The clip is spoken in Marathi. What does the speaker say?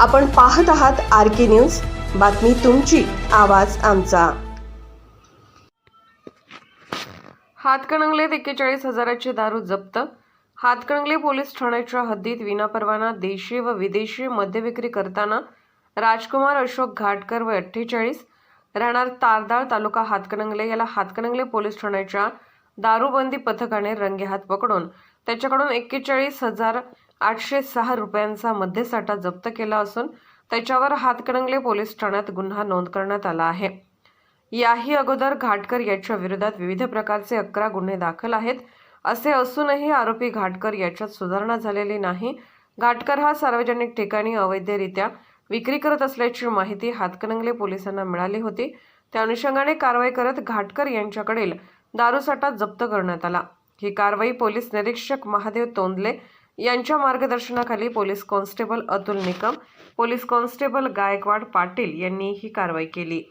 आपण पाहत आहात आर के न्यूज. बातमी तुमची आवाज आमचा. हातकणंगलेत एक्केचाळीस हजाराची दारू जप्त. हातकणंगले पोलीस ठाण्याच्या हद्दीत विनापरवाना देशी व विदेशी मद्य विक्री करताना राजकुमार अशोक घाटकर व अठ्ठेचाळीस राहणार तारदाळ तालुका हातकणंगले. याला हातकणंगले पोलीस ठाण्याच्या दारूबंदी पथकाने रंगेहात पकडून त्याच्याकडून एक्केचाळीस हजार आठशे सहा रुपयांचा मद्यसाठा जप्त केला असून त्याच्यावर हातकणंगले पोलीस ठाण्यात गुन्हा नोंद करण्यात आला आहे. याही अगोदर घाटकर याच्या विरोधात विविध प्रकारचे अकरा गुन्हे दाखल आहेत. असे असूनही आरोपी घाटकर याच्यात सुधारणा झालेली नाही. घाटकर हा सार्वजनिक ठिकाणी अवैधरित्या विक्री करत असल्याची माहिती हातकणंगले पोलिसांना मिळाली होती. त्या अनुषंगाने कारवाई करत घाटकर यांच्याकडील दारूसाठा जप्त करण्यात आला. ही कारवाई पोलीस निरीक्षक महादेव तोंदले यांच्या मार्गदर्शनाखाली police constable Atul Nikam police constable Gaikwad Patil यांनी ही कारवाई केली.